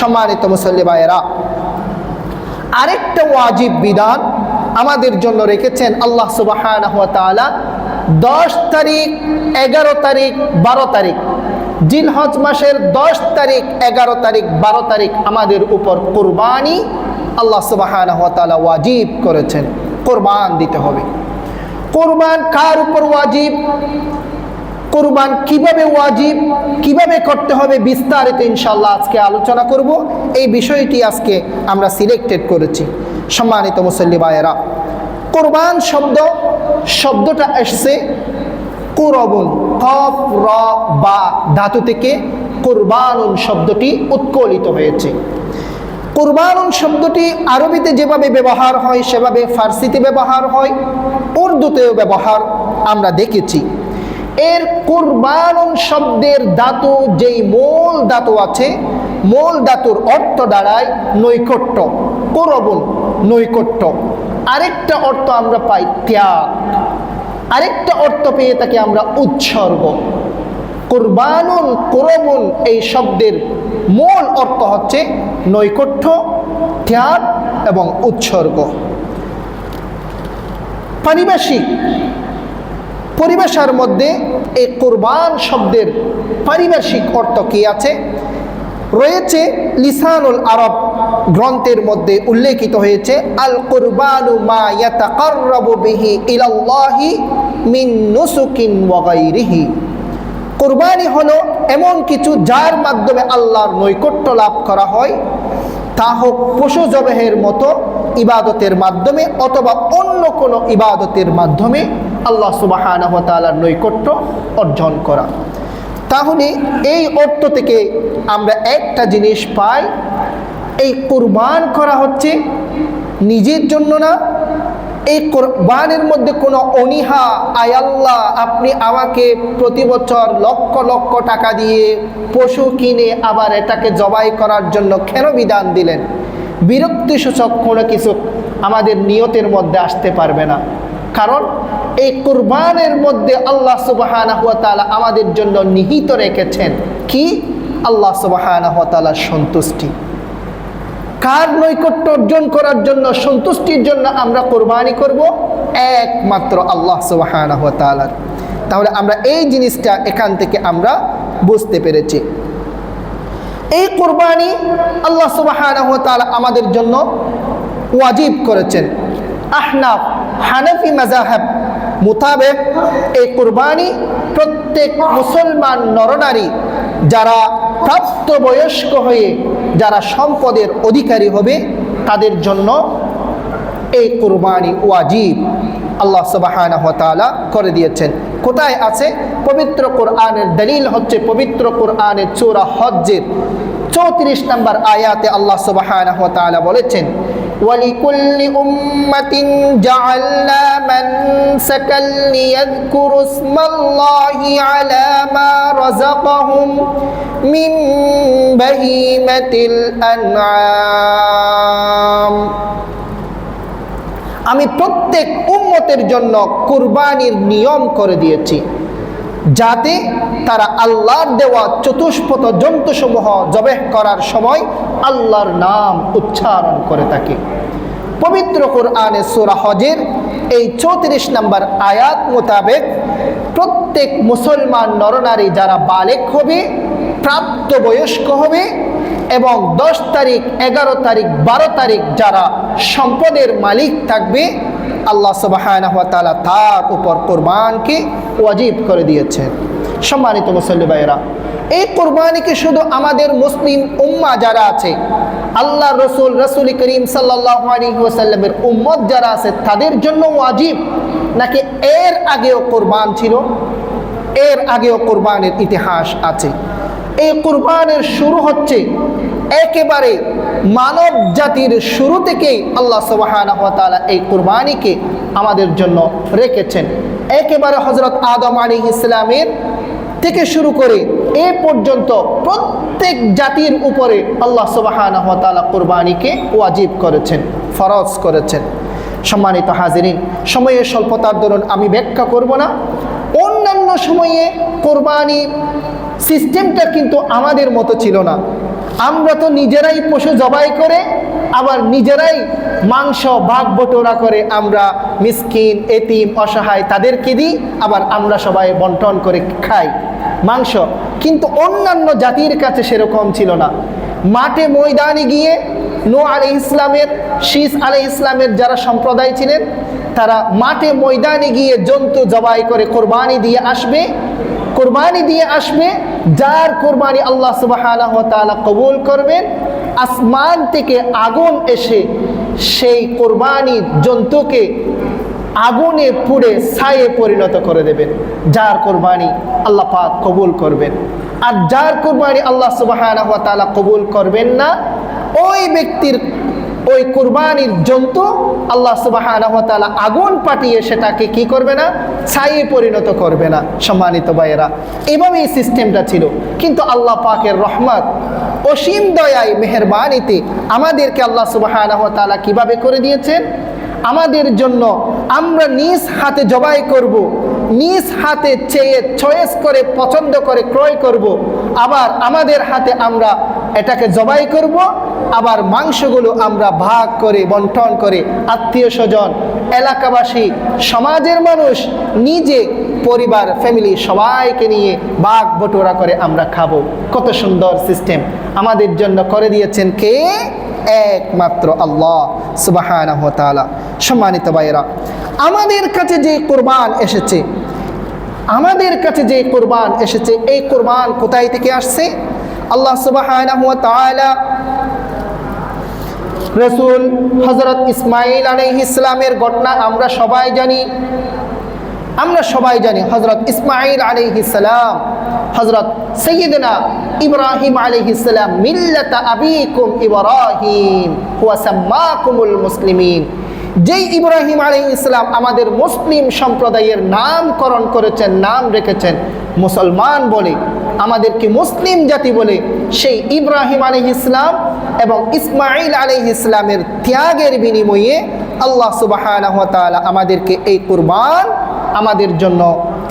সম্মানিত মুসল্লি ভাইয়েরা, আরেকটা ওয়াজিব বিধান আমাদের জন্য রেখেছেন আল্লাহ সুবাহ দশ তারিখ, এগারো তারিখ, বারো তারিখ। জিলহজ মাসের দশ তারিখ, এগারো তারিখ, বারো তারিখ আমাদের উপর কোরবানি আল্লাহ সুবাহ ওয়াজিব করেছেন। কোরবান দিতে হবে। কোরবান কার উপর ওয়াজিব? কোরবান কীভাবে ওয়াজিব, কীভাবে করতে হবে বিস্তারিত ইনশাল্লাহ আজকে আলোচনা করব। এই বিষয়টি আজকে আমরা সিলেক্টেড করেছি। সম্মানিত মুসল্লি ভাইয়েরা, কোরবান শব্দ, শব্দটা এসছে কুরবুন, কফ, র, বা ধাতু থেকে কোরবানুন শব্দটি উৎকলিত হয়েছে। কোরবানুন শব্দটি আরবিতে যেভাবে ব্যবহার হয়, সেভাবে ফার্সিতে ব্যবহার হয়, উর্দুতেও ব্যবহার আমরা দেখেছি। এর কোরবানুন শব্দের ধাতু যেই মূল ধাতু আছে, মূল ধাতুর অর্থ দাঁড়ায় নৈকট্য, কোরবুন নৈকট্য। আরেকটা অর্থ আমরা পাই ত্যাগ। আরেকটা অর্থ পেয়ে তাকে আমরা উৎসর্গ। কোরবানুন, কোরবুন এই শব্দের মূল অর্থ হচ্ছে নৈকট্য, ত্যাগ এবং উৎসর্গ। পারিভাষিক পরিভাষার মধ্যে এই কোরবান শব্দের পারিভাষিক অর্থ কি আছে? রয়েছে লিসানুল আরব গ্রন্থের মধ্যে উল্লেখিত হয়েছে, আল কুরবানু মা মিন নুসুকিন কোরবানি হলো এমন কিছু যার মাধ্যমে আল্লাহর নৈকট্য লাভ করা হয়। তা হোক পশু জবেহের মতো ইবাদতের মাধ্যমে অথবা অন্য কোনো ইবাদতের মাধ্যমে আল্লাহ সুবাহ নৈকট্য অর্জন করা। তাহলে এই অর্থ থেকে আমরা একটা জিনিস পাই, এই কোরবান করা হচ্ছে নিজের জন্য না, এই কোরবানের মধ্যে কোনো অনিহা আয়াল্লাহ আপনি আমাকে প্রতি বছর লক্ষ লক্ষ টাকা দিয়ে পশু কিনে আবার এটাকে জবাই করার জন্য কেন বিধান দিলেন? বিরক্তিসূচক কোনো কিছু আমাদের নিয়তের মধ্যে আসতে পারবে না। কারণ এই কোরবানের মধ্যে আল্লাহ সুবাহ আমাদের জন্য নিহিত রেখেছেন। কি? আল্লাহ সুবাহ সন্তুষ্টি। কার নৈকট্য অর্জন করার জন্য সন্তুষ্টির জন্য আমরা কোরবানি করব? একমাত্র আল্লাহ সুবাহ তাহলে আমরা এই জিনিসটা এখান থেকে আমরা বুঝতে পেরেছি। এই কোরবানি আল্লাহ সুবাহ আমাদের জন্য ওয়াজিব করেছেন। আহনাফ হানফি মাজাহাব মোতাবেক এই কোরবানি প্রত্যেক মুসলমান নরনারী যারা প্রাপ্তবয়স্ক হয়ে যারা সম্পদের অধিকারী হবে তাদের জন্য এই কোরবানি ওয়াজিব। আল্লাহ সুবাহানহ করে দিয়েছেন কোথায় আছে পবিত্র কোরআনের দলিল হচ্ছে পবিত্র কোরআনের চোরা হজ্জের চৌত্রিশ নম্বর আয়াতে আল্লাহ সুবাহানহ বলেছেন ولكل أمة جعلنا منسكا ليذكروا اسم الله على ما رزقهم من بهيمة الأنعام আমি প্রত্যেক উম্মতের জন্য কুরবানির নিয়ম করে দিয়েছি, যাতে তারা আল্লাহর দেওয়া চতুষ্পথ জন্তুসমূহ জবেহ করার সময় আল্লাহর নাম উচ্চারণ করে থাকে। পবিত্র কোরআনে সুরা হজের এই চৌত্রিশ নম্বর আয়াত মোতাবেক প্রত্যেক মুসলমান নরনারী যারা বালেক হবে, প্রাপ্তবয়স্ক হবে এবং দশ তারিখ, এগারো তারিখ, বারো তারিখ যারা সম্পদের মালিক থাকবে, আল্লাহ সুবাহ তার উপর কোরবানকে ওয়াজিব করে দিয়েছেন। সম্মানিত মুসল্লি ভাইয়েরা, এই কোরবানিকে শুধু আমাদের মুসলিম উম্মা যারা আছে আল্লাহ রসুল রসুল করিম সাল্লাসাল্লামের উম্মত যারা আছে, তাদের জন্য ওয়াজিব, নাকি এর আগেও কোরবান ছিল? এর আগেও কোরবানের ইতিহাস আছে। এই কোরবানের শুরু হচ্ছে একেবারে মানব জাতির শুরু থেকেই আল্লাহ সুবাহ এই কোরবানিকে আমাদের জন্য রেখেছেন। একেবারে হজরত আদম আলী ইসলামের থেকে শুরু করে এ পর্যন্ত প্রত্যেক জাতির উপরে আল্লাহ সুবাহ কোরবানিকে ওয়াজিব করেছেন, ফরজ করেছেন। সম্মানিত হাজিরিন, সময়ের স্বল্পতার দরুন আমি ব্যাখ্যা করব না। অন্যান্য সময়ে কোরবানি সিস্টেমটা কিন্তু আমাদের মতো ছিল না। আমরা তো নিজেরাই পশু জবাই করে, আবার নিজেরাই মাংস, ভাগ বটোরা করে আমরা মিসকিন, এতিম, অসহায় তাদেরকে দিই, আবার আমরা সবাই বন্টন করে খাই মাংস। কিন্তু অন্যান্য জাতির কাছে সেরকম ছিল না। মাঠে ময়দানে গিয়ে নো আলি ইসলামের শীষ আলি ইসলামের যারা সম্প্রদায় ছিলেন, তারা মাঠে ময়দানে গিয়ে জন্তু জবাই করে কোরবানি দিয়ে আসবে। কোরবানি দিয়ে আসবে, যার কোরবানি আল্লাহ সুবাহ কবুল করবেন। আসমান থেকে আগুন এসে সেই কোরবানি জন্তুকে আগুনে পুড়ে ছায়ে পরিণত করে দেবেন, যার কোরবানি আল্লাহ পাক কবুল করবেন। আর যার কোরবানি আল্লাহ সুবাহ কবুল করবেন না ওই ব্যক্তির ওই কোরবানির জন্তু আল্লাহ সুবাহ আগুন পাঠিয়ে সেটাকে কি করবে না ছাইয়ে পরিণত করবে না, সম্মানিত ভাইয়েরা এভাবে এই সিস্টেমটা ছিল কিন্তু আল্লাহ পাকের রহমত, অসীম দয়ায়, মেহরবানিতে আমাদেরকে আল্লাহ সুবাহ কীভাবে করে দিয়েছেন আমাদের জন্য আমরা নিজ হাতে জবাই করব। নিজ হাতে চেয়ে, চয়েস করে, পছন্দ করে, ক্রয় করব। আবার আমাদের হাতে আমরা এটাকে জবাই করব। আবার মাংসগুলো আমরা ভাগ করে, বন্টন করে আত্মীয় স্বজন, এলাকাবাসী, সমাজের মানুষ, নিজে, পরিবার ফ্যামিলি সবাইকে নিয়ে বাঘ বটোরা করে আমরা খাব। কত সুন্দর সিস্টেম আমাদের জন্য করে দিয়েছেন কে? একমাত্র আল্লাহ সুবাহ সম্মানিত ভাইয়েরা, আমাদের কাছে যে কোরবান এসেছে, আমাদের কাছে যে কোরবান এসেছে, এই কোরবান কোথায় থেকে আসছে? আল্লাহ সুবাহ রসুল হজরত ইসমাইল আলহ ইসলামের ঘটনা আমরা সবাই জানি। আমরা সবাই জানি হজরত ইসমাইল আলহিসাম হজরত সৈয়দনা ইব্রাহিম আলহিসাম মিল্লাতা আবিকুম ইব্রাহিম হুয়াসাম্মাকুমুল মুসলিমিন। যেই ইব্রাহিম আলী ইসলাম আমাদের মুসলিম সম্প্রদায়ের নামকরণ করেছেন, নাম রেখেছেন, মুসলমান বলে আমাদেরকে মুসলিম জাতি বলে সেই ইব্রাহিম আলী ইসলাম এবং ইসমাইল আলী ইসলামের ত্যাগের বিনিময়ে আল্লাহ সুবাহ আমাদেরকে এই কুরবান আমাদের জন্য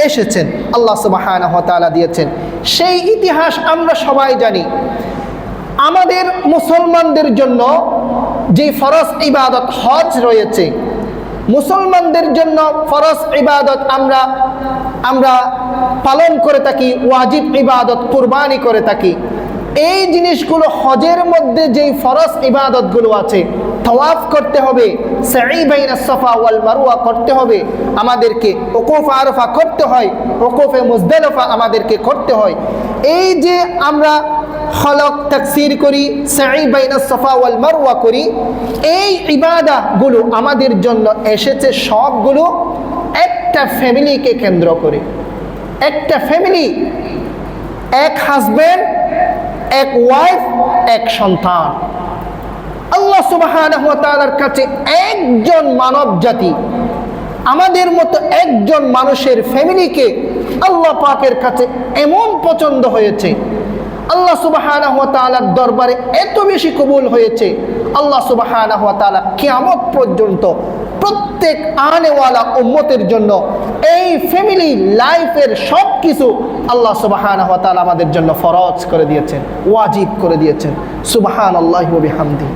এসেছেন। আল্লাহ সুবাহ দিয়েছেন। সেই ইতিহাস আমরা সবাই জানি। আমাদের মুসলমানদের জন্য যে ফরজ ইবাদত হজ রয়েছে মুসলমানদের জন্য ফরজ ইবাদত আমরা আমরা পালন করে থাকি, ওয়াজিব ইবাদত, কোরবানি করে থাকি। এই জিনিসগুলো হজের মধ্যে যেই ফরজ ইবাদতগুলো আছে, তওয়াফ করতে হবে সাই বাইনা সফা ওয়াল মারুয়া করতে হবে, আমাদেরকে ওকুফ আরফা করতে হয়, ওকুফে মুজদালফা আমাদেরকে করতে হয়। এই যে আমরা হলক তাকসির করি সাই বাইনা সফা ওয়াল মারুয়া করি, এই ইবাদাগুলো আমাদের জন্য এসেছে সবগুলো একটা ফ্যামিলিকে কেন্দ্র করে। একটা ফ্যামিলি, এক হাজব্যান্ড এক ওয়াইফ, এক সন্তান। আল্লাহ সুবাহর কাছে একজন মানব জাতি, আমাদের মতো একজন মানুষের ফ্যামিলিকে আল্লাহ পাকের কাছে এমন পছন্দ হয়েছে আল্লাহ সুবাহ দরবারে এত বেশি কবুল হয়েছে। আল্লাহ সুবাহ কেমন পর্যন্ত প্রত্যেক আনেওয়ালা উম্মতের জন্য, এই ফ্যামিলি লাইফের সব কিছু আল্লাহ সুবাহান আমাদের জন্য ফরজ করে দিয়েছেন, ওয়াজিব করে দিয়েছেন। সুবাহান আল্লাহ হামদি